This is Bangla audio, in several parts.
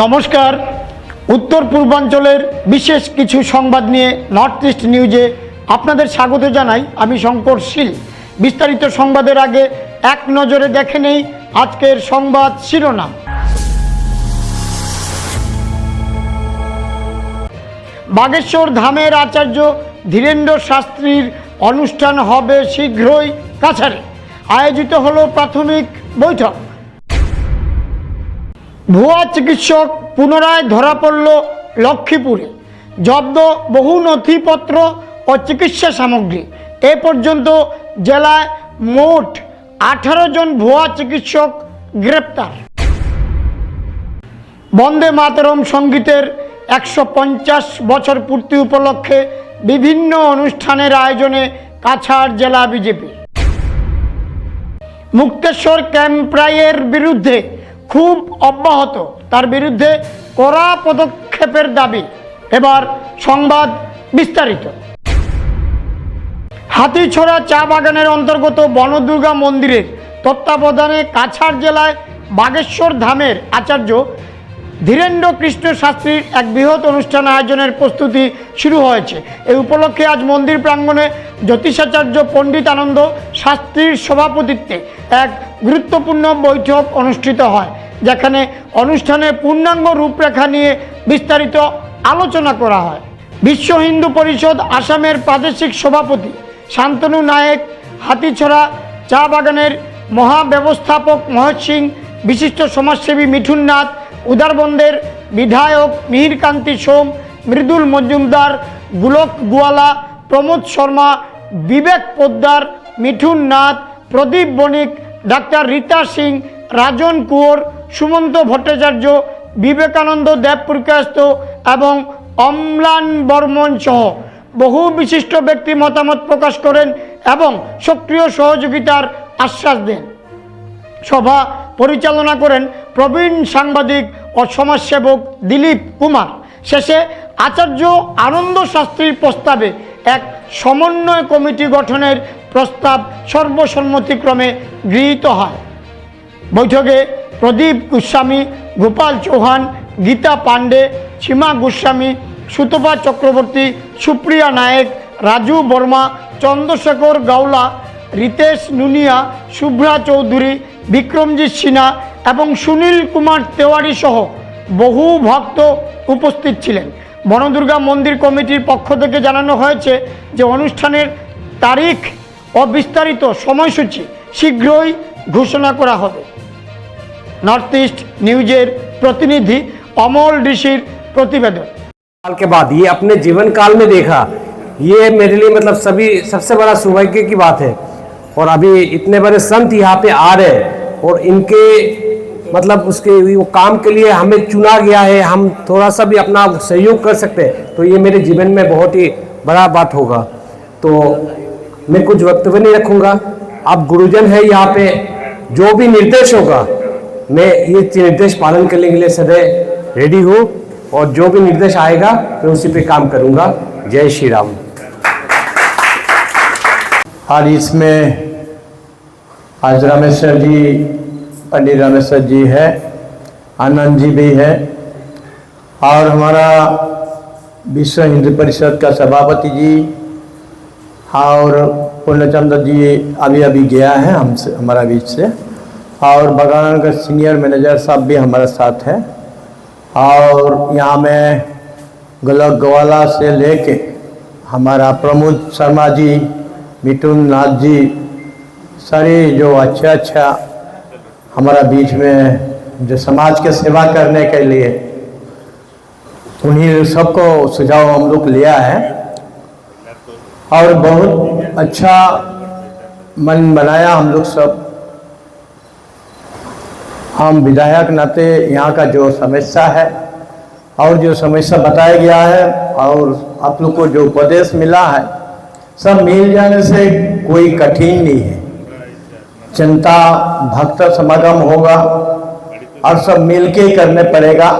নমস্কার। উত্তর পূর্বাঞ্চলের বিশেষ কিছু সংবাদ নিয়ে নর্থ ইস্ট নিউজে আপনাদের স্বাগত জানাই। আমি শঙ্কর শীল। বিস্তারিত সংবাদের আগে এক নজরে দেখে নেই আজকের সংবাদ শিরোনাম। বাগেশ্বর ধামের আচার্য ধীরেন্দ্র শাস্ত্রীর অনুষ্ঠান হবে শীঘ্রই কাছাড়ে। আয়োজিত হলো প্রাথমিক বৈঠক। ভুয়া চিকিৎসক পুনরায় ধরা পড়ল লক্ষ্মীপুরে। জব্দ বহু নথিপত্র ও চিকিৎসা সামগ্রী। এ পর্যন্ত জেলায় মোট আঠারো জন ভুয়া চিকিৎসক গ্রেপ্তার। বন্দে মাতরম সঙ্গীতের একশো পঞ্চাশ বছর পূর্তি উপলক্ষে বিভিন্ন অনুষ্ঠানের আয়োজনে কাছাড় জেলা বিজেপি। মুক্তেশ্বর ক্যাম্প্রাইয়ের বিরুদ্ধে খুব অব্যাহত। তার বিরুদ্ধে কড়া পদক্ষেপের দাবি এবার সংবাদ বিস্তারিত। হাতিছড়া চা বাগানের অন্তর্গত বনদুর্গা মন্দিরের তত্ত্বাবধানে কাছাড় জেলায় বাগেশ্বর ধামের আচার্য ধীরেন্দ্র কৃষ্ণ শাস্ত্রীর এক বৃহৎ অনুষ্ঠান আয়োজনের প্রস্তুতি শুরু হয়েছে। এই উপলক্ষে আজ মন্দির প্রাঙ্গণে জ্যোতিষাচার্য পণ্ডিত আনন্দ শাস্ত্রীর সভাপতিত্বে এক গুরুত্বপূর্ণ বৈঠক অনুষ্ঠিত হয়, যেখানে অনুষ্ঠানে পূর্ণাঙ্গ রূপরেখা নিয়ে বিস্তারিত আলোচনা করা হয়। বিশ্ব হিন্দু পরিষদ আসামের প্রাদেশিক সভাপতি শান্তনু নায়েক, হাতিছড়া চা বাগানের মহাব্যবস্থাপক মহেশ সিং, বিশিষ্ট সমাজসেবী মিঠুন নাথ উদারবন্দের বিধায়ক মিহিরকান্তি সোম, মৃদুল মজুমদার, গুলক গুয়ালা, প্রমোদ শর্মা, বিবেক পোদ্দার, মিঠুন নাথ, প্রদীপ বণিক, ডাক্তার রীতা সিং, রাজন কুয়োর, সুমন্ত ভট্টাচার্য, বিবেকানন্দ দেবপুরকাস্ত এবং অম্লান বর্মন সহ বহু বিশিষ্ট ব্যক্তি মতামত প্রকাশ করেন এবং সক্রিয় সহযোগিতার আশ্বাস দেন। সভা পরিচালনা করেন প্রবীণ সাংবাদিক ও সমাজসেবক দিলীপ কুমার। শেষে আচার্য আনন্দ শাস্ত্রীর প্রস্তাবে এক সমন্বয় কমিটি গঠনের প্রস্তাব সর্বসম্মতিক্রমে গৃহীত হয়। বৈঠকে প্রদীপ গোস্বামী, গোপাল চৌহান, গীতা পাণ্ডে, সীমা গোস্বামী, সুতপা চক্রবর্তী, সুপ্রিয়া নায়েক, রাজু বর্মা, চন্দ্রশেখর গাওলা, রিতেশ নুনিয়া, শুভ্রা চৌধুরী বিক্রমজিৎ সিনহা এবং সুনীল কুমার তেওয়ারি সহ বহু ভক্ত উপস্থিত ছিলেন বনদুর্গা মন্দির কমিটির পক্ষ থেকে জানানো হয়েছে যে অনুষ্ঠানের তারিখ ও বিস্তারিত সময়সূচি শীঘ্রই ঘোষণা করা হবে নর্থ ইস্ট নিউজের প্রতিনিধি অমল ঋষির প্রতিবেদন साल के बाद ये अपने जीवन काल में देखा ये मेरे लिए मतलब सभी सबसे बड़ा सौभाग्य की बात है और अभी इतने बड़े संत यहाँ पे आ रहे हैं और इनके मतलब उसके वो काम के लिए हमें चुना गया है, हम थोड़ा सा भी अपना सहयोग कर सकते हैं। तो ये मेरे जीवन में बहुत ही बड़ा बात होगा। तो मैं कुछ वक्तव्य नहीं रखूँगा। अब गुरुजन है यहाँ पे, जो भी निर्देश होगा, मैं ये निर्देश पालन करने के लिए सदैव रेडी हूँ। और जो भी निर्देश आएगा, मैं उसी पे काम करूँगा। जय श्री राम। आज इसमें आज रामेश्वर जी, पंडित रामेश्वर जी है, आनंद जी भी है, और हमारा विश्व हिंदू परिषद का सभापति जी और पूर्णचंद्र जी अभी अभी गया है हमसे हमारा बीच से, और बगान का सीनियर मैनेजर साहब भी हमारे साथ है, और यहाँ में गोलक गवाला से लेके हमारा प्रमोद शर्मा जी मिथुन नाथ जी सारे जो अच्छा अच्छा हमारा बीच में जो समाज के सेवा करने के लिए, उन्हीं सबको सुझाव हम लोग लिया है। और बहुत अच्छा मन बनाया हम लोग सब। हम विधायक नाते यहाँ का जो समस्या है, और जो समस्या बताया गया है, और आप लोग को जो उपदेश मिला है सब मिल जाने से कोई कठिन नहीं है। चिंता, भक्त समागम होगा और सब मिल के ही करने पड़ेगा।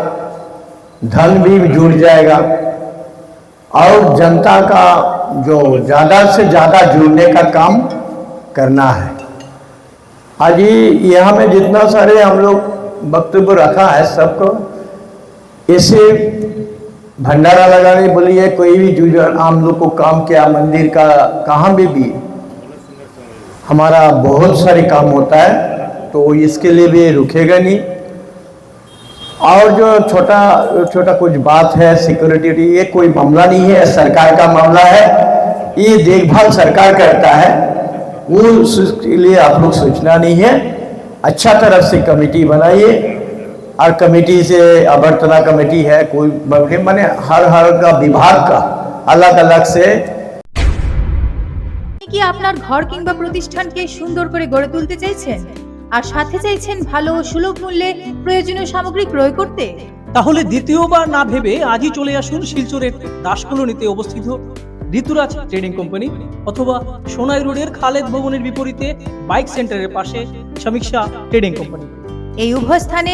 धन भी जुड़ जाएगा। और जनता का जो ज़्यादा से ज़्यादा जुड़ने का काम करना है। आज ही यहाँ में जितना सारे हम लोग वक्तव्य रखा है सबको ऐसे भंडारा लगाने बोलिए, कोई भी जो आम लोग को काम किया, मंदिर का, कहाँ भी भी, हमारा बहुत सारे काम होता है तो इसके लिए भी रुकेगा नहीं। और जो छोटा छोटा कुछ बात है सिक्योरिटी ये कोई मामला नहीं है, सरकार का मामला है, ये देखभाल सरकार करता है, वो उसके लिए आप लोग सोचना नहीं है। अच्छा तरफ़ से कमेटी बनाइए और कमेटी से अभ्यर्थना कमेटी है कोई माने हर हर का विभाग का अलग अलग से আপনি কি আপনার ঘর কিংবা প্রতিষ্ঠানকে সুন্দর করে গড়ে তুলতে চাইছেন আর সাথে চাইছেন ভালো ও সুলভ মূল্যে প্রয়োজনীয় সামগ্রী ক্রয় করতে তাহলে দ্বিতীয়বার না ভেবে আজই চলে আসুন শিলচরের দাসকলোনিতে অবস্থিত ঋতুরাজ ট্রেডিং কোম্পানি অথবা সোনাই রোডের খালেদ ভবনের বিপরীতে বাইক সেন্টারের পাশে সমীক্ষা ট্রেডিং কোম্পানি এই উভয় স্থানে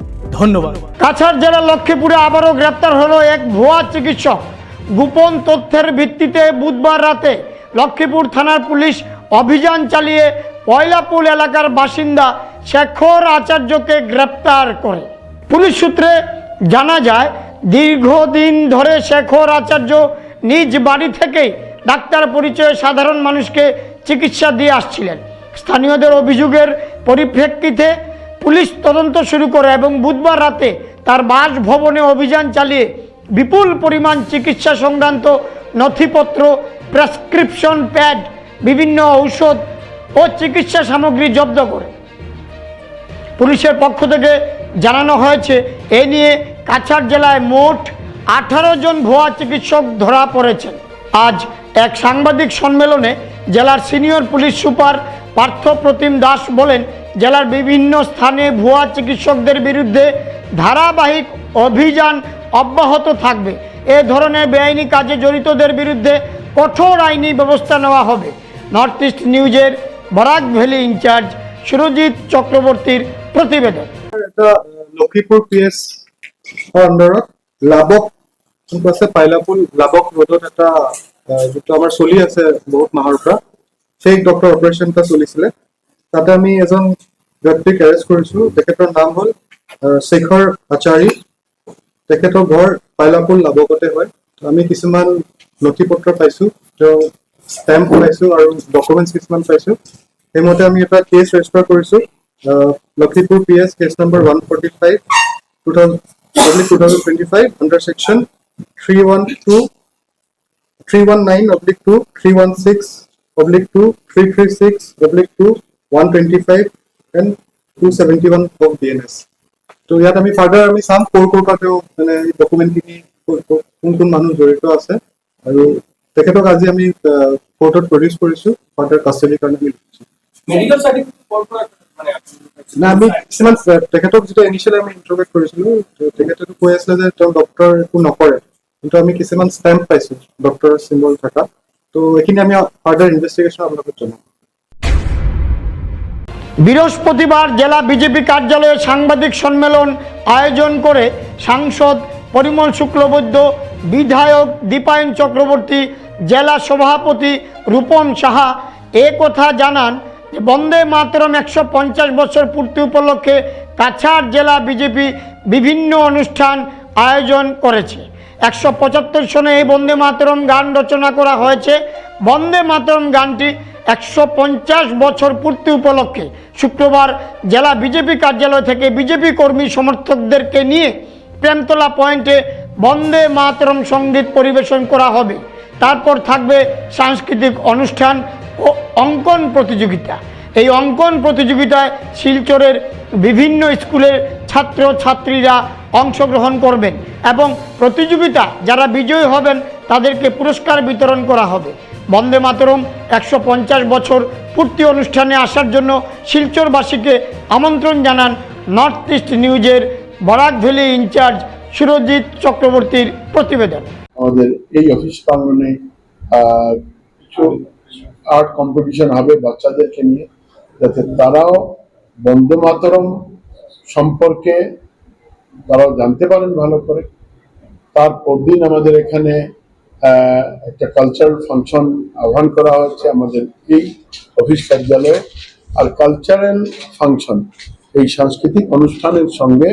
ধন্যবাদ। কাছাড় জেলার লক্ষ্মীপুরে আবারও গ্রেপ্তার হলো এক ভুয়া চিকিৎসক। গোপন তথ্যের ভিত্তিতে বুধবার রাতে লক্ষ্মীপুর থানার পুলিশ অভিযান চালিয়ে পয়লাপুল এলাকার বাসিন্দা শেখর আচার্যকে গ্রেপ্তার করে। পুলিশ সূত্রে জানা যায়, দীর্ঘদিন ধরে শেখর আচার্য নিজ বাড়ি থেকেই ডাক্তার পরিচয়ে সাধারণ মানুষকে চিকিৎসা দিয়ে আসছিলেন। স্থানীয়দের অভিযোগের পরিপ্রেক্ষিতে পুলিশ তদন্ত শুরু করে এবং বুধবার রাতে তার বাসভবনে অভিযান চালিয়ে বিপুল পরিমাণ চিকিৎসা সংক্রান্ত নথিপত্র, প্রেসক্রিপশন প্যাড, বিভিন্ন ঔষধ ও চিকিৎসা সামগ্রী জব্দ করে। পুলিশের পক্ষ থেকে জানানো হয়েছে, এ নিয়ে কাছাড় জেলায় মোট আঠারো জন ভুয়া চিকিৎসক ধরা পড়েছেন। আজ এক সাংবাদিক সম্মেলনে জেলার senior police super Partha Pratim Das বলেন, জেলার বিভিন্ন স্থানে ভুয়া চিকিৎসকদের বিরুদ্ধে ধারাবাহিক অভিযান অব্যাহত থাকবে। এ ধরনের বেআইনি কাজে জড়িতদের বিরুদ্ধে কঠোর আইনি ব্যবস্থা নেওয়া হবে। নর্থ ইস্ট নিউজের বরাক ভ্যালি ইনচার্জ সুরজিৎ চক্রবর্তীর প্রতিবেদন। এটা লক্ষীপুৰ পি এছ আণ্ডাৰত লাবক আছে পাইলাপুল লাবক ৰোডত এটা যিটো আমাৰ চলি আছে বহুত মাহৰ পৰা। ফেক ডক্টৰ অপাৰেশ্যন এটা চলিছিলে। তাতে আমি এজন ব্যক্তিক এৰেষ্ট কৰিছো। তেখেতৰ নাম হ'ল আহ, শেখৰ আচাৰী। তেখেতৰ ঘৰ পাইলাপুল লাবকতে হয়। তো আমি কিছুমান নথি পত্ৰ পাইছো তেওঁ ষ্টেম্প পাইছো আৰু ডকুমেণ্টছ কিছুমান পাইছো। সেইমতে আমি এটা কেছ ৰেজিষ্টাৰ কৰিছো আহ, Lakhipur P S case number one forty five two thousand two thousand twenty five under section three one two three one nine oblique two three one six oblique 2, 336, oblique 2, 125 and 271 of DNS. তো ইয়াত আমি ফাৰ্ডাৰ আমি চাম ক'ৰ ক'ৰ পৰা তেওঁ মানে ডকুমেণ্টখিনি কোন কোন মানুহ জড়িত আছে আৰু তেখেতক আজি আমি কোৰ্টত প্ৰডিউচ কৰিছোঁ ফাৰ্ডাৰ কাষ্টডিৰ কাৰণে আমি লিখিছোঁ না আমি কিছুমান তেখেতক যেতিয়া ইনিচিয়েলি আমি ইণ্টাৰভিউ কৰিছিলোঁ তেখেতেতো কৈ আছিলে যে তেওঁ ডক্টৰ একো নকৰে কিন্তু আমি কিছুমান ষ্টেম্প পাইছোঁ ডক্টৰৰ চিম্বল থকা ত' এইখিনি আমি ফাৰ্দাৰ ইনভেষ্টিগেশ্যন আপোনালোকক জনাম বৃহস্পতিবার জেলা বিজেপি কার্যালয়ে সাংবাদিক সম্মেলন আয়োজন করে সাংসদ পরিমল শুক্লবৈদ্য, বিধায়ক দীপায়ন চক্রবর্তী, জেলা সভাপতি রূপম সাহা এ কথা জানান বন্দে মাতরম একশো পঞ্চাশ বছর পূর্তি উপলক্ষে কাছাড় জেলা বিজেপি বিভিন্ন অনুষ্ঠান আয়োজন করেছে। একশো পঁচাত্তর সনে এই বন্দে মাতরম গান রচনা করা হয়েছে। বন্দে মাতরম গানটি একশো পঞ্চাশ বছর পূর্তি উপলক্ষে শুক্রবার জেলা বিজেপি কার্যালয় থেকে বিজেপি কর্মী সমর্থকদেরকে নিয়ে প্রেমতলা পয়েন্টে বন্দে মাতরম সংগীত পরিবেশন করা হবে। তারপর থাকবে সাংস্কৃতিক অনুষ্ঠান ও অঙ্কন প্রতিযোগিতা। এই অঙ্কন প্রতিযোগিতায় শিলচরের বিভিন্ন স্কুলের ছাত্র ছাত্রীরা অংশগ্রহণ করবেন এবং প্রতিযোগিতা যারা বিজয়ী হবেন তাদেরকে পুরস্কার বিতরণ করা হবে। বন্দে মাতরম একশো পঞ্চাশ বছর পূর্তি অনুষ্ঠানে আসার জন্য শিলচরবাসীকে আমন্ত্রণ জানান নর্থ ইস্ট নিউজের বরাক ভ্যালি ইনচার্জ সুরজিৎ চক্রবর্তীর প্রতিবেদন। আমাদের এই অফিস প্রাঙ্গনে কিছু আর্ট কম্পিটিশন হবে বাচ্চাদেরকে নিয়ে, যাতে তারাও বন্দে মাতরম সম্পর্কে তারাও জানতে পারেন ভালো করে। তারপর দিন আমাদের এখানে একটা কালচারাল ফাংশন আহ্বান করা হয়েছে আমাদের এই অফিস কার্যালয়ে। আর কালচারাল ফাংশন এই সাংস্কৃতিক অনুষ্ঠানের সঙ্গে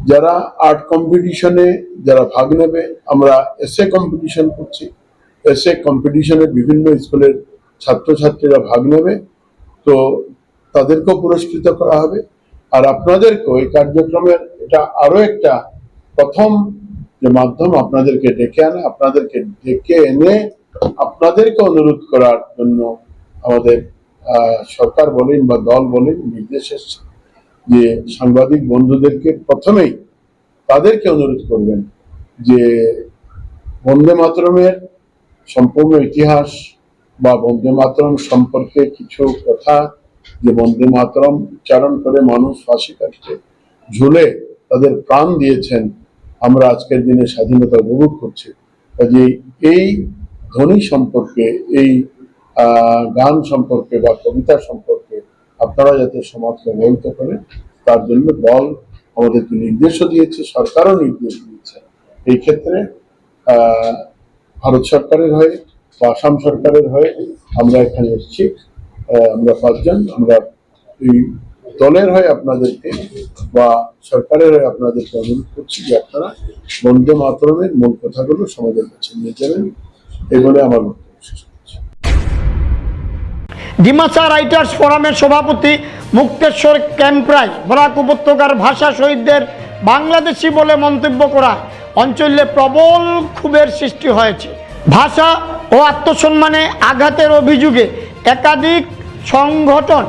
যারা আর্ট কম্পিটিশনে যারা ভাগ নেবে, আমরা এসএ কম্পিটিশন করছি। এসএ কম্পিটিশনে বিভিন্ন স্কুলের ছাত্রছাত্রীরা ভাগ নেবে। তো তাদেরকেও পুরস্কৃত করা হবে। আর আপনাদেরকেও ওই কার্যক্রমের এটা আরও একটা প্রথম যে মাধ্যম আপনাদেরকে ডেকে আনে, আপনাদেরকে ডেকে এনে আপনাদেরকে অনুরোধ করার জন্য আমাদের সরকার বলেন বা দল বলেন, নির্দেশ এসছে যে সাংবাদিক বন্ধুদেরকে প্রথমেই তাদেরকে অনুরোধ করবেন যে বন্দে মাতরমের সম্পূর্ণ ইতিহাস বা বন্দে মাতরম সম্পর্কে কিছু কথা যে বন্দে মাতরম উচ্চারণ করে মানুষ ফাঁসি কাটতে ঝুলে তাদের প্রাণ দিয়েছেন, আমরা আজকের দিনে স্বাধীনতা উপভোগ করছি। কাজে এই ধ্বনি সম্পর্কে, এই গান সম্পর্কে বা কবিতা সম্পর্কে আপনারা যাতে সমাজকে অবহিত করেন, তার জন্য দল আমাদেরকে নির্দেশও দিয়েছে, সরকারও নির্দেশ দিয়েছে। এই ক্ষেত্রে ভারত সরকারের হয়ে বা আসাম সরকারের হয়ে আমরা এখানে এসেছি। আমরা পাঁচজন, আমরা এই দলের হয়ে আপনাদেরকে বা সরকারের হয়ে আপনাদেরকে অনুরোধ করছি যে আপনারা বন্দে মাতরমের মূল কথাগুলো সমাজের কাছে নিয়ে যাবেন। এই বলে আমার ডিমাসা রাইটার্স ফোরামের সভাপতি মুক্তেশ্বর ক্যাম্প্রাই বরাক উপত্যকার ভাষা শহীদদের বাংলাদেশি বলে মন্তব্য করা অঞ্চলে প্রবল ক্ষোভের সৃষ্টি হয়েছে। ভাষা ও আত্মসম্মানে আঘাতের অভিযোগে একাধিক সংগঠন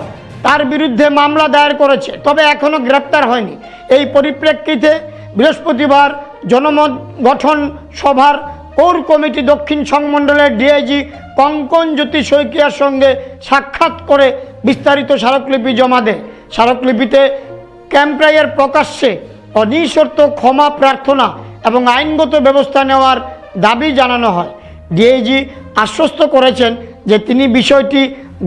তার বিরুদ্ধে মামলা দায়ের করেছে, তবে এখনও গ্রেপ্তার হয়নি। এই পরিপ্রেক্ষিতে বৃহস্পতিবার জনমত গঠন সভার কোর কমিটি দক্ষিণ সংমণ্ডলের ডিআইজি কঙ্কন জ্যোতি শইকিয়ার সঙ্গে সাক্ষাৎ করে বিস্তারিত স্মারকলিপি জমা দেয়। স্মারকলিপিতে ক্যাম্প্রাইয়ের প্রকাশ্যে অনিঃশর্ত ক্ষমা প্রার্থনা এবং আইনগত ব্যবস্থা নেওয়ার দাবি জানানো হয়। ডিআইজি আশ্বস্ত করেছেন যে তিনি বিষয়টি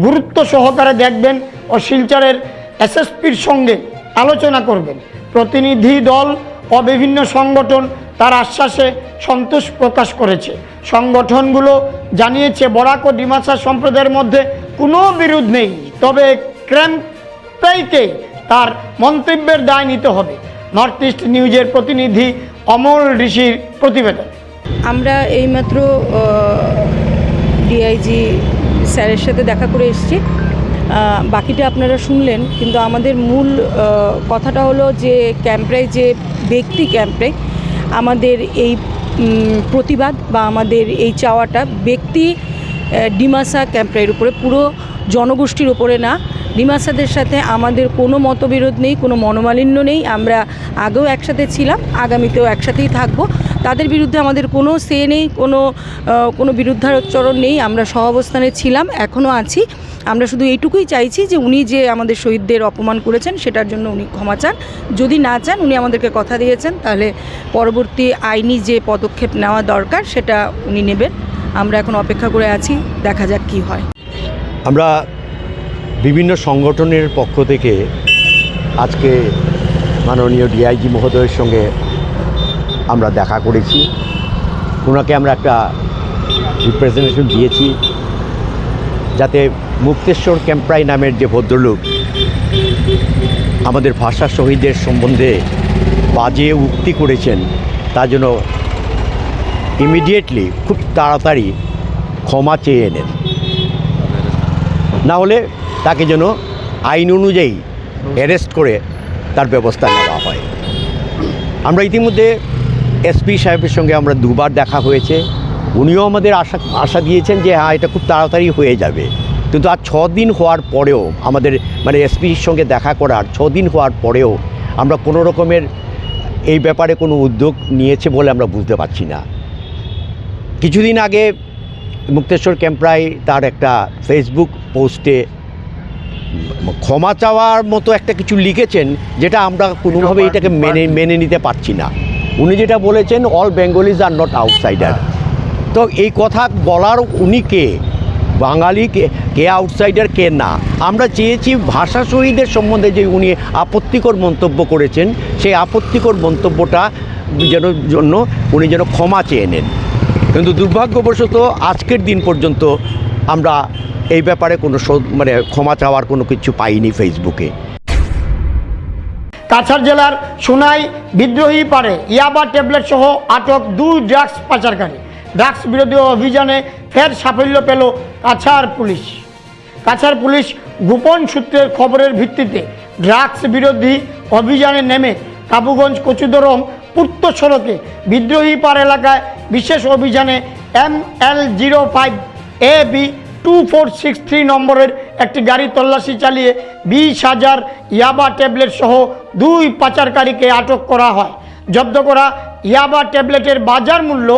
গুরুত্ব সহকারে দেখবেন ও শিলচরের এসএসপির সঙ্গে আলোচনা করবেন। প্রতিনিধি দল ও বিভিন্ন সংগঠন তার আশ্বাসে সন্তোষ প্রকাশ করেছে। সংগঠনগুলো জানিয়েছে, বরাক ও ডিমাসা সম্প্রদায়ের মধ্যে কোনো বিরোধ নেই, তবে ক্র্যাম্পেইকে তার মন্তব্যের দায় নিতে হবে। নর্থ ইস্ট নিউজের প্রতিনিধি অমল ঋষির প্রতিবেদন। আমরা এইমাত্র ডিআইজি স্যারের সাথে দেখা করে এসেছি। বাকিটা আপনারা শুনলেন, কিন্তু আমাদের মূল কথাটা হলো যে ক্যাম্পরায় যে ব্যক্তি ক্যাম্পে আমাদের এই প্রতিবাদ বা আমাদের এই চাওয়াটা ব্যক্তি ডিমাসা ক্যাম্পরাইয়ের উপরে, পুরো জনগোষ্ঠীর উপরে না, ডিমাসাদের সাথে আমাদের কোনো মতবিরোধ নেই, কোনো মনোমালিন্য নেই। আমরা আগেও একসাথে ছিলাম, আগামীতেও একসাথেই থাকব। তাদের বিরুদ্ধে আমাদের কোনো সে নেই, কোনো কোনো বিরুদ্ধাচরণ নেই। আমরা সহাবস্থানে ছিলাম এখনও আছি। আমরা শুধু এইটুকুই চাইছি যে উনি যে আমাদের শহীদদের অপমান করেছেন, সেটার জন্য উনি ক্ষমা চান। যদি না চান, উনি আমাদেরকে কথা দিয়েছেন, তাহলে পরবর্তী আইনি যে পদক্ষেপ নেওয়া দরকার, সেটা উনি নেবেন। আমরা এখন অপেক্ষা করে আছি, দেখা যাক কী হয়। আমরা বিভিন্ন সংগঠনের পক্ষ থেকে আজকে মাননীয় ডিআইজি মহোদয়ের সঙ্গে আমরা দেখা করেছি। ওনাকে আমরা একটা রিপ্রেজেন্টেশন দিয়েছি। যাতে মুক্তেশ্বর ক্যাম্প্রাই নামের যে ভদ্রলোক, আমাদের ভাষা শহীদদের সম্বন্ধে বাজে উক্তি করেছেন, তার জন্য ইমিডিয়েটলি খুব তাড়াতাড়ি ক্ষমা চেয়ে নেন। না হলে তাকে যেন আইন অনুযায়ী অ্যারেস্ট করে তার ব্যবস্থা নেওয়া হয়। আমরা ইতিমধ্যে এসপি সাহেবের সঙ্গে আমরা দুবার দেখা হয়েছে। উনিও আমাদের আশা আশা দিয়েছেন যে হ্যাঁ এটা খুব তাড়াতাড়ি হয়ে যাবে। কিন্তু আর ছ দিন হওয়ার পরেও আমাদের মানে এসপির সঙ্গে দেখা করার ছ দিন হওয়ার পরেও আমরা কোনো রকমের এই ব্যাপারে কোনো উদ্যোগ নিয়েছে বলে আমরা বুঝতে পারছি না। কিছুদিন আগে মুক্তেশ্বর ক্যাম্প্রাই তার একটা ফেসবুক পোস্টে ক্ষমা চাওয়ার মতো একটা কিছু লিখেছেন যেটা আমরা কোনোভাবে এটাকে মেনে মেনে নিতে পারছি না। উনি যেটা বলেছেন all Bengalis are not outsider তো এই কথা বলার উনি কে? বাঙালি কে? কে আউটসাইডার কে না? আমরা চেয়েছি ভাষা শহীদের সম্বন্ধে যে উনি আপত্তিকর মন্তব্য করেছেন, সেই আপত্তিকর মন্তব্যটা যেন জন্য উনি যেন ক্ষমা চেয়ে নেন। কিন্তু দুর্ভাগ্যবশত আজকের দিন পর্যন্ত আমরা এই ব্যাপারে কোনো মানে ক্ষমা চাওয়ার কোনো কিছু পাইনি ফেসবুকে কাছাড় জেলার সোনাই বিদ্রোহী পারে ইয়াবা ট্যাবলেট সহ আটক দুই ড্রাগস পাচারকারী। ড্রাগস বিরোধী অভিযানে ফের সাফল্য পেল কাছাড় পুলিশ। কাছাড় পুলিশ গোপন সূত্রের খবরের ভিত্তিতে ড্রাগস বিরোধী অভিযানে নেমে কাবুগঞ্জ, কচুদরম, পূর্ত সড়কে বিদ্রোহী পার এলাকায় বিশেষ অভিযানে M L zero five A B two four six three নম্বরের একটি গাড়ি তল্লাশি চালিয়ে বিশ হাজার ইয়াবা ট্যাবলেট সহ দুই পাচারকারীকে আটক করা হয়। জব্দ করা ইয়াবা ট্যাবলেটের বাজার মূল্য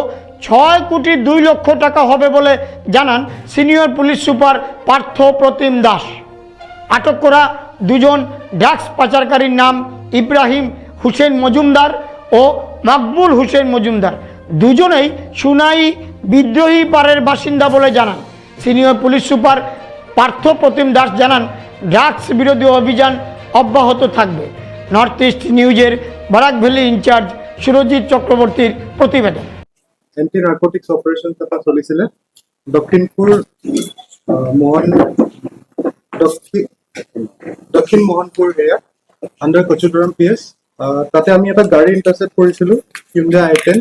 ছয় কোটি দুই লক্ষ টাকা হবে বলে জানান senior police super Partha Pratim Das. আটক করা দুজন ড্রাগস পাচারকারীর নাম ইব্রাহিম হুসেন মজুমদার ও মাকবুল হুসেন মজুমদার। দুজনেই সুনাই বিদ্রোহী পাড়ের বাসিন্দা বলে জানান। Senior police super Partha Pratim Das জানান ড্রাগস বিরোধী অভিযান অব্যাহত থাকবে। নর্থ ইস্ট নিউজের ভ্যালি ইনচার্জ সুরজিৎ চক্রবর্তীর প্রতিবেদন। এণ্টি নাৰ্কটিক্স অপাৰেশ্যন এটা চলিছিলে। দক্ষিণপুৰ মোহন দক্ষিণ মোহনপুৰ এৰিয়াত আণ্ডাৰ কচুদৰম পি এছ তাতে আমি এটা গাড়ী ইণ্টাৰচেপ্ট কৰিছিলোঁ হিউণ্ডা আই টেন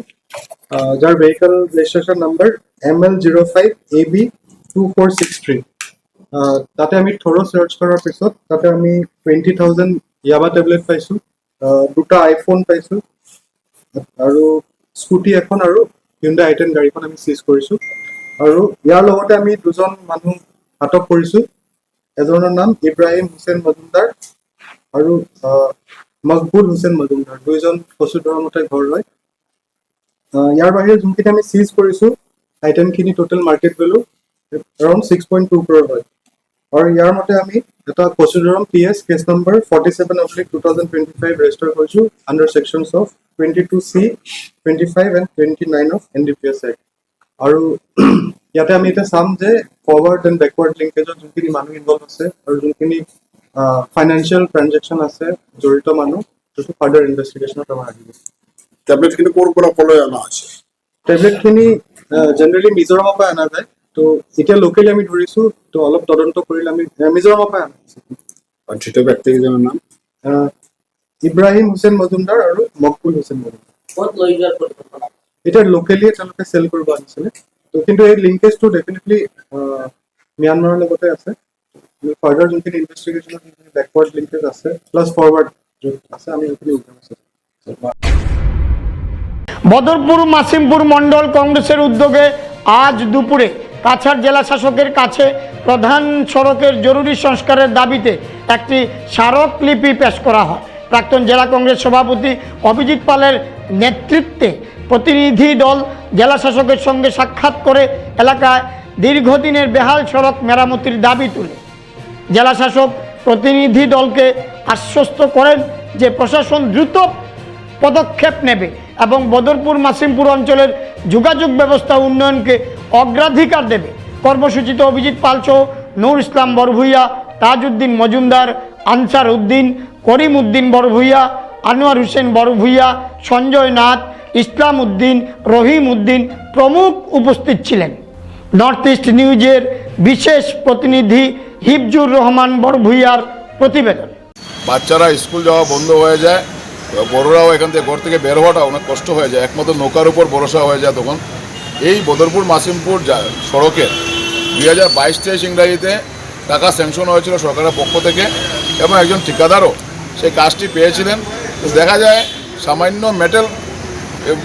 যাৰ vehicle registration number M L zero' five A B two four six three তাতে আমি থৰ' চাৰ্চ কৰাৰ পিছত তাতে আমি টুৱেণ্টি থাউজেণ্ড ইয়াবা টেবলেট পাইছোঁ দুটা আইফোন পাইছোঁ আৰু স্কুটি এখন আৰু হিউণ্ডা আই টেন গাড়ীখন আমি চিজ কৰিছো। আৰু ইয়াৰ লগতে আমি দুজন মানুহ আটক কৰিছো এজনৰ নাম ইব্ৰাহিম হুছেইন মজুমদাৰ আৰু মকবুল হুছেইন মজুমদাৰ দুইজন কচুধৰমতে ঘৰ হয় আহ, ইয়াৰ বাহিৰে যোনখিনি আমি চিজ কৰিছো আইটেমখিনি total market value around six point two crore হয়। আৰু ইয়াৰ মতে আমি এটা Kachudharam P S case number forty seven oblique two thousand twenty five register কৰিছোঁ under sections of twenty two C twenty five and twenty nine of N D P S act আৰু ইয়াতে আমি এতিয়া চাম যে ফৰৱাৰ্ড এণ্ড বেকৱাৰ্ড লিংকেজত যোনখিনি মানুহ ইনভল্ভ আছে আৰু যোনখিনি ফাইনেন্সিয়েল ট্ৰানজেকশ্যন আছে জড়িত মানুহ সেইটো ফাৰ্ডাৰ ইনভেষ্টিগেশ্যনত আমাৰ আহিব। ট্যাবলেটখিনি ক'ৰ পৰা ক'লৈ অনা হৈছে? টেবলেটখিনি জেনেৰেলি মিজোৰামৰ পৰা অনা যায়। ত' এতিয়া লোকেলি আমি ধৰিছোঁ ত' অলপ তদন্ত কৰিলে আমি আহ, মিজোৰামৰ পৰা ধৃত ব্যক্তিকেইজনৰ নাম? ইব্ৰাহিম হুছেইন মজুমদাৰ আৰু মকবুল হুছেইন মজুমদাৰ। এতিয়া লোকেলিয়ে তেওঁলোকে চেল কৰিব আনিছিলে। ত' কিন্তু এই লিংকেজটো ডেফিনেটলি ম্যানমাৰৰ লগতে আছে। ফাৰ্ডাৰ যোনখিনি ইনভেষ্টিগেশ্যনত যোনখিনি বেকৱাৰ্ড লিংকেজ আছে প্লাছ ফৰৱাৰ্ড য'ত আছে আমি সেইখিনি উঠাম আছে বদরপুর মাসিমপুর মণ্ডল কংগ্রেসের উদ্যোগে আজ দুপুরে কাছাড় জেলা শাসকের কাছে প্রধান সড়কের জরুরি সংস্কারের দাবিতে একটি স্মারকলিপি পেশ করা হয়। প্রাক্তন জেলা কংগ্রেস সভাপতি অভিজিৎ পালের নেতৃত্বে প্রতিনিধি দল জেলা শাসকের সঙ্গে সাক্ষাৎ করে এলাকায় দীর্ঘদিনের বেহাল সড়ক মেরামতির দাবি তুলে। জেলা শাসক প্রতিনিধি দলকে আশ্বস্ত করেন যে প্রশাসন দ্রুত পদক্ষেপ নেবে। এবং বদরপুর মাসিমপুর অঞ্চলের যোগাযোগ ব্যবস্থা উন্নয়নকে অগ্রাধিকার দেবে। কর্মসূচিতে অভিজিৎ পালসহ নূর ইসলাম বরভুইয়া, তাজউদ্দিন মজুমদার, আনসার উদ্দিন, করিম উদ্দিন বরভুইয়া, আনোয়ার হোসেন বরভুইয়া, সঞ্জয় নাথ, ইসলাম উদ্দিন, রহিম উদ্দিন প্রমুখ উপস্থিত ছিলেন। নর্থ ইস্ট নিউজের বিশেষ প্রতিনিধি হিফজুর রহমান বরভুইয়ার প্রতিবেদন। বাচ্চারা স্কুল যাওয়া বন্ধ হয়ে যায়। বড়রাও এখান থেকে ঘর থেকে বের হওয়াটা অনেক কষ্ট হয়ে যায়। একমাত্র নৌকার উপর ভরসা হয়ে যায় তখন। এই বদরপুর মাসিমপুর যা- সড়কের দুই হাজার বাইশ তেইশ ইংরাজিতে টাকা স্যাংশন হয়েছিল সরকারের পক্ষ থেকে এবং একজন ঠিকাদারও সেই কাজটি পেয়েছিলেন। দেখা যায় সামান্য মেটেল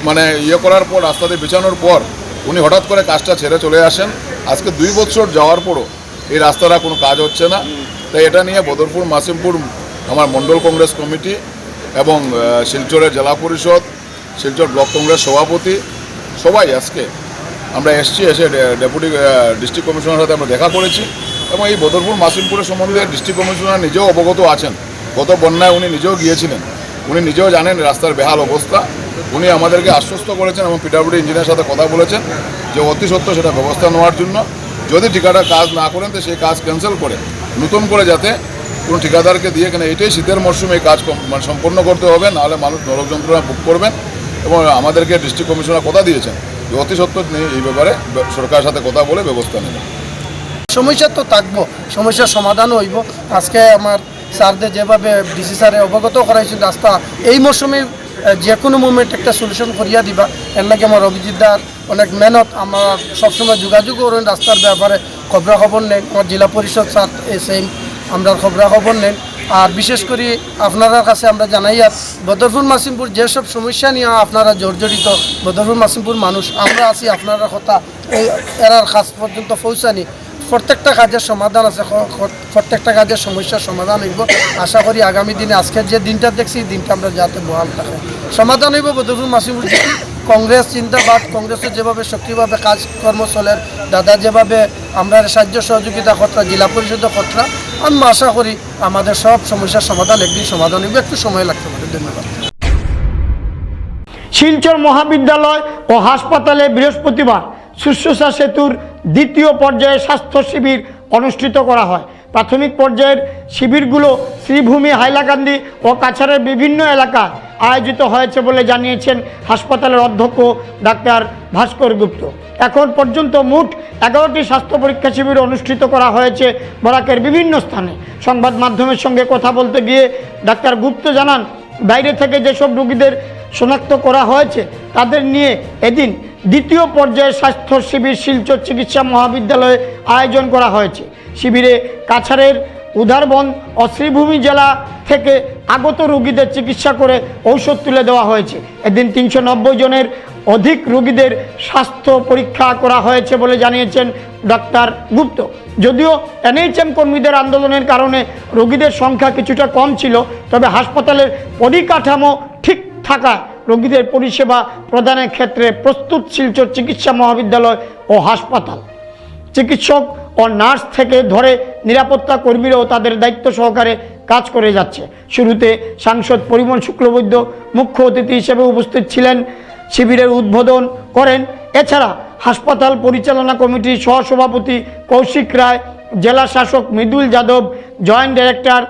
মানে ইয়ে করার পর, রাস্তাতে বিছানোর পর উনি হঠাৎ করে কাজটা ছেড়ে চলে আসেন। আজকে দুই বছর যাওয়ার পরও এই রাস্তাটা কোনো কাজ হচ্ছে না। তাই এটা নিয়ে বদরপুর মাসিমপুর, আমার মণ্ডল কংগ্রেস কমিটি এবং শিলচরের জেলা পরিষদ, শিলচর ব্লক কংগ্রেস সভাপতি, সবাই আজকে আমরা এসছি, এসে ডেপুটি ডিস্ট্রিক্ট কমিশনার সাথে আমরা দেখা করেছি এবং এই বদরপুর মাসিমপুরের সম্বন্ধে ডিস্ট্রিক্ট কমিশনার নিজেও অবগত আছেন। গত বন্যায় উনি নিজেও গিয়েছিলেন। উনি নিজেও জানেন রাস্তার বেহাল অবস্থা। উনি আমাদেরকে আশ্বস্ত করেছেন এবং পিডাব্লিউডি ইঞ্জিনিয়ার সাথে কথা বলেছেন যে অতি সত্য সেটা ব্যবস্থা নেওয়ার জন্য। যদি ঠিকাদার কাজ না করেন, তো সেই কাজ ক্যান্সেল করে, নতুন করে যাতে কোনো ঠিকাদারকে দিয়ে কেন এটাই শীতের মরশুমে কাজ মানে সম্পন্ন করতে হবে নাহলে মানুষ নরক যন্ত্রণা বুক করবেন এবং আমাদেরকে ডিস্ট্রিক্ট কমিশনার কথা দিয়েছেন। অতি সত্ত্বর নিয়ে এই ব্যাপারে সরকারের সাথে কথা বলে ব্যবস্থা নেবেন। সমস্যা তো থাকব সমস্যার সমাধান হইব। আজকে আমার স্যারদের যেভাবে ডিসি স্যারে অবগত করাইছেন রাস্তা এই আহ, যে কোনো মুভমেন্ট একটা সলিউশন করিয়া দিবা। এর লাগে আমার অভিজিৎদার অনেক মেহনত আমার সবসময় যোগাযোগ করেন রাস্তার ব্যাপারে। খবরাখবর নেই আমার জেলা পরিষদ স্যার সেম আমরা খবরা খবর নেন। আর বিশেষ করে আপনার কাছে আমরা জানাই, আর বদরপুর মাসিমপুর যেসব সমস্যা নিয়ে আপনারা জর্জরিত বদরপুর মাসিমপুর মানুষ, আমরা আছি আপনারা কথা এই এরার কাজ পর্যন্ত পৌঁছানি। প্রত্যেকটা কাজের সমাধান আছে প্রত্যেকটা কাজের সমস্যার সমাধান হইব। আশা করি আগামী দিনে, আজকের যে দিনটা দেখছি দিনটা আমরা যাতে বহাল থাকে। সমাধান হইব বদরপুর মাসিমপুর কংগ্রেস চিন্তাবাদ কংগ্রেসের যেভাবে সক্রিয়ভাবে কাজকর্ম চলের দাদা যেভাবে আমরা সাহায্য সহযোগিতা খতরা, জেলা পরিষদের খতরা আমি আশা করি আমাদের সব সমস্যার সমাধান, একদিন সমাধান হইব। একটু সময় লাগতে পারে। ধন্যবাদ। শিলচর মহাবিদ্যালয় ও হাসপাতালে বৃহস্পতিবার শুশ্রূষা সেতুর দ্বিতীয় পর্যায়ে স্বাস্থ্য শিবির অনুষ্ঠিত করা হয়। প্রাথমিক পর্যায়ের শিবিরগুলো শ্রীভূমি, হাইলাকান্দি ও কাছাড়ের বিভিন্ন এলাকা আয়োজিত হয়েছে বলে জানিয়েছেন হাসপাতালের অধ্যক্ষ ডাক্তার ভাস্কর গুপ্ত। এখন পর্যন্ত মোট এগারোটি স্বাস্থ্য পরীক্ষা শিবির অনুষ্ঠিত করা হয়েছে বরাকের বিভিন্ন স্থানে। সংবাদ মাধ্যমের সঙ্গে কথা বলতে গিয়ে ডাক্তার গুপ্ত জানান, বাইরে থেকে যেসব রোগীদের শনাক্ত করা হয়েছে তাদের নিয়ে এদিন দ্বিতীয় পর্যায়ে স্বাস্থ্য শিবির শিলচর চিকিৎসা মহাবিদ্যালয়ে আয়োজন করা হয়েছে। শিবিরে কাছাড়ের উদারবন ও শ্রীভূমি জেলা থেকে আগত রোগীদের চিকিৎসা করে ঔষধ তুলে দেওয়া হয়েছে। এদিন তিনশো নব্বই জনের অধিক রোগীদের স্বাস্থ্য পরীক্ষা করা হয়েছে বলে জানিয়েছেন ডাক্তার গুপ্ত। যদিও এনএইচএম কর্মীদের আন্দোলনের কারণে রোগীদের সংখ্যা কিছুটা কম ছিল, তবে হাসপাতালের পরিকাঠামো ঠিক থাকায় রোগীদের পরিষেবা প্রদানের ক্ষেত্রে প্রস্তুত শিলচর চিকিৎসা মহাবিদ্যালয় ও হাসপাতাল। চিকিৎসক ও নার্স থেকে ধরে নিরাপত্তা কর্মীরাও তাদের দায়িত্ব সহকারে কাজ করে যাচ্ছে। শুরুতে সাংসদ পরিমল শুক্লবৈদ্য মুখ্য অতিথি হিসেবে উপস্থিত ছিলেন, শিবিরের উদ্বোধন করেন। এছাড়া হাসপাতাল পরিচালনা কমিটির সহসভাপতি কৌশিক রায়, জেলা শাসক Mridul Yadav, joint director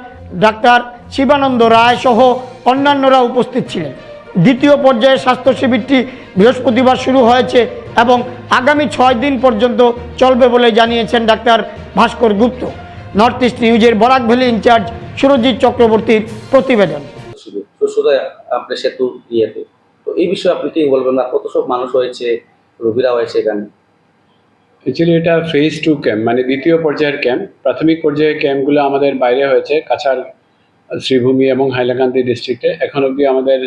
doctor Shivananda Roy সহ অন্যান্যরা উপস্থিত ছিলেন। দ্বিতীয় পর্যায়ে স্বাস্থ্য শিবিরটি বৃহস্পতিবার শুরু হয়েছে এবং আগামী ছয় দিন পর্যন্ত চলবে বলে জানিয়েছেন doctor Bhaskar Gupta. North east নিউজের বরাক ভ্যালি ইনচার্জ সুরজিৎ চক্রবর্তীর প্রতিবেদন। আপনার সেতু ইয়েতে তো এই বিষয়ে আপনি কি বলবেন না? কত সব মানুষ হয়েছে রোগীরা হয়েছে এখানে? অ্যাকচুয়ালি এটা ফেজ টু ক্যাম্প মানে দ্বিতীয় পর্যায়ের ক্যাম্প প্রাথমিক পর্যায়ের ক্যাম্পগুলো আমাদের বাইরে হয়েছে কাছাড় শ্রীভূমি এবং হাইলাকান্দি ডিস্ট্রিক্টে এখন অবধি আমাদের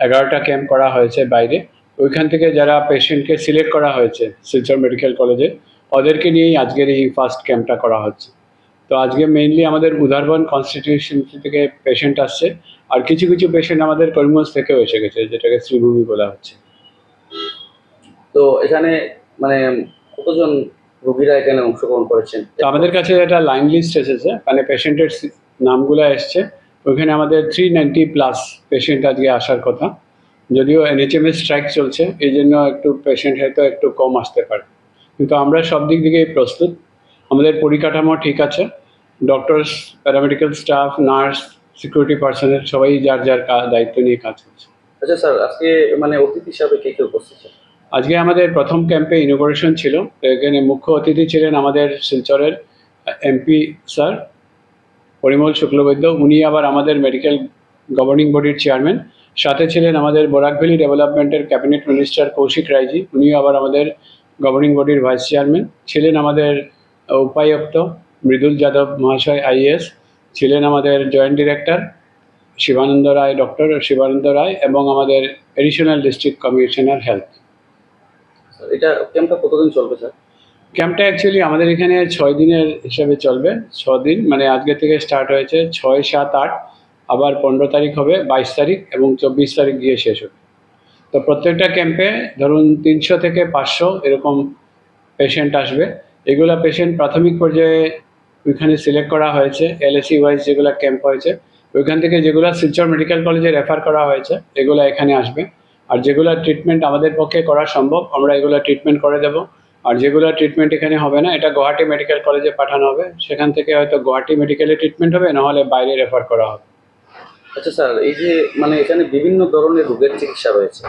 এগারোটা ক্যাম্প করা হয়েছে বাইরে। ওইখান থেকে যারা পেশেন্টকে সিলেক্ট করা হয়েছে শিলচর মেডিকেল কলেজে ওদেরকে নিয়েই আজকের এই ফার্স্ট ক্যাম্পটা করা হচ্ছে। তো আজকে মেইনলি আমাদের উদারবন কনস্টিটিউশন থেকে পেশেন্ট আসছে আর কিছু কিছু পেশেন্ট আমাদের করিমগঞ্জ থেকেও এসে গেছে যেটাকে শ্রীভূমি বলা হচ্ছে। তো এখানে মানে কতজন রোগীরা এখানে অংশগ্রহণ করেছেন? তো আমাদের কাছে একটা লাইন লিস্ট এসেছে মানে পেশেন্টের নামগুলো এসছে। ওইখানে আমাদের থ্রি নাইনটি প্লাস পেশেন্ট আজকে আসার কথা। যদিও এনএচএম এর স্ট্রাইক চলছে এই জন্য একটু পেশেন্ট হয়তো একটু কম আসতে পারে। কিন্তু আমরা সব দিক থেকেই প্রস্তুত। আমাদের পরিকাঠামো ঠিক আছে। Doctors paramedical staff nurse security পার্সনের সবাই যার যার দায়িত্ব নিয়ে কাজ করছে। আচ্ছা স্যার আজকে মানে অতিথি হিসাবে কে কে উপস্থিত? আজকে আমাদের প্রথম ক্যাম্পে ইনোগ্রেশন ছিল। এখানে মুখ্য অতিথি ছিলেন আমাদের শিলচরের এমপি স্যার। পরিমল শুক্লবৈদ্য, উনি আবার আমাদের মেডিকেল গভর্নিং বডির চেয়ারম্যান সাথে ছিলেন আমাদের বরাকভ্যালি ডেভেলপমেন্টের ক্যাবিনেট মিনিস্টার কৌশিক রায়জি, উনিও আবার আমাদের গভর্নিং বডির ভাইস চেয়ারম্যান ছিলেন আমাদের উপায়ুক্ত মৃদুল যাদব মহাশয় আইএস ছিলেন আমাদের joint director Shivananda Roy doctor Shivananda Roy এবং আমাদের এডিশনাল ডিস্ট্রিক্ট কমিশনার হেলথ এটা ক্যাম্পটা কতদিন চলবে স্যার ক্যাম্পটা অ্যাকচুয়ালি আমাদের এখানে ছয় দিনের হিসাবে চলবে ছ দিন মানে আজকে থেকে স্টার্ট হয়েছে ছয়, সাত, আট, আবার পনেরো তারিখ হবে, বাইশ তারিখ এবং চব্বিশ তারিখ গিয়ে শেষ হবে। তো প্রত্যেকটা ক্যাম্পে ধরুন তিনশো থেকে পাঁচশো এরকম পেশেন্ট আসবে। এগুলা পেশেন্ট প্রাথমিক পর্যায়ে ওইখানে সিলেক্ট করা হয়েছে এলএসি ওয়াইজ যেগুলো ক্যাম্প হয়েছে, ওইখান থেকে যেগুলো শিলচর মেডিকেল কলেজে রেফার করা হয়েছে, এগুলো এখানে আসবে। আর যেগুলো ট্রিটমেন্ট আমাদের পক্ষে করা সম্ভব, আমরা এগুলো ট্রিটমেন্ট করে দেব। আর যেগুলো ট্রিটমেন্ট এখানে হবে না এটা গুয়াহাটি মেডিকেল কলেজে পাঠানো হবে। সেখান থেকে হয়তো গুয়াহাটি মেডিকেলে ট্রিটমেন্ট হবে নাহলে বাইরে রেফার করা হবে। আচ্ছা স্যার এই যে মানে এখানে বিভিন্ন ধরনের রোগের চিকিৎসা রয়েছে।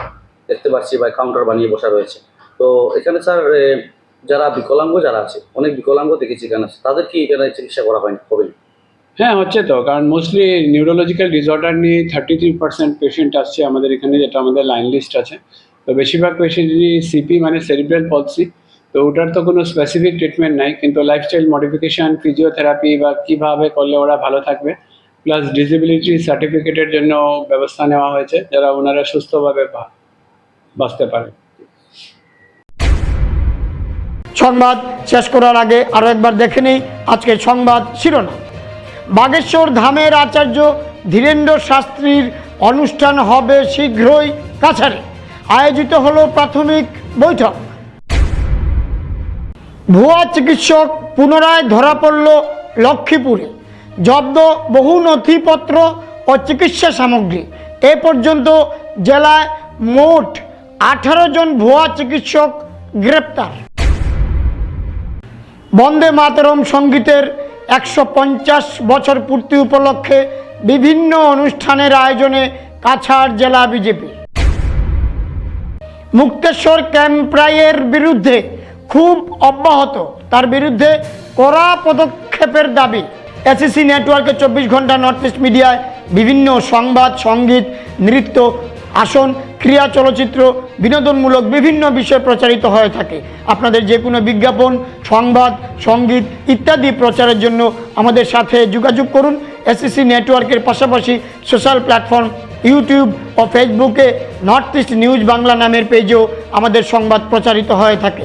দেখতে পাচ্ছি বা কাউন্টার বানিয়ে বসা রয়েছে। তো এখানে স্যার যারা বিকলাঙ্গ যারা আছে অনেক বিকলাঙ্গ দেখেছি এখানে তাদের কি এখানে চিকিৎসা করা হয়নি হবে হ্যাঁ হচ্ছে তো কারণ মোস্টলি নিউরোলজিক্যাল ডিসঅর্ডার নিয়ে থার্টি থ্রি পার্সেন্ট পেশেন্ট আসছে আমাদের এখানে যেটা আমাদের লাইন লিস্ট আছে। তো বেশিরভাগ পেশেন্টই সিপি মানে সেরিব্রাল পলসি তো ওটার তো কোনো স্পেসিফিক ট্রিটমেন্ট নাই, কিন্তু লাইফস্টাইল মডিফিকেশান ফিজিওথেরাপি বা কীভাবে করলে ওরা ভালো থাকবে প্লাস ডিসেবিলিটি সার্টিফিকেটের জন্য ব্যবস্থা নেওয়া হয়েছে, যারা ওনারা সুস্থভাবে বাঁচতে পারে। সংবাদ শেষ করার আগে আরও একবার দেখে নিই আজকের সংবাদ শিরোনাম। বাগেশ্বর ধামের আচার্য ধীরেন্দ্র শাস্ত্রীর অনুষ্ঠান হবে শীঘ্রই কাছাড়ে। আয়োজিত হলো প্রাথমিক বৈঠক। ভুয়া চিকিৎসক পুনরায় ধরা পড়ল লক্ষ্মীপুরে। জব্দ বহু নথিপত্র ও চিকিৎসা সামগ্রী। এ পর্যন্ত জেলায় মোট আঠারো জন ভুয়া চিকিৎসক গ্রেপ্তার। বন্দে মাতরম সঙ্গীতের একশো পঞ্চাশ বছর পূর্তি উপলক্ষে বিভিন্ন অনুষ্ঠানের আয়োজনে কাছাড় জেলা বিজেপি। মুক্তেশ্বর ক্যাম্প্রাইয়ের বিরুদ্ধে খুব অব্যাহত। তার বিরুদ্ধে কড়া পদক্ষেপের দাবি। এসিসি নেটওয়ার্কে চব্বিশ ঘণ্টা নর্থ ইস্ট মিডিয়ায় বিভিন্ন সংবাদ, সংগীত, নৃত্য, আসন, ক্রিয়া, চলচ্চিত্র, বিনোদনমূলক বিভিন্ন বিষয় প্রচারিত হয়ে থাকে। আপনাদের যে কোনো বিজ্ঞাপন, সংবাদ, সংগীত ইত্যাদি প্রচারের জন্য আমাদের সাথে যোগাযোগ করুন। এসিসি নেটওয়ার্কের পাশাপাশি সোশ্যাল প্ল্যাটফর্ম ইউটিউব ও ফেসবুকে নর্থ ইস্ট নিউজ বাংলা নামের পেজেও আমাদের সংবাদ প্রচারিত হয়ে থাকে।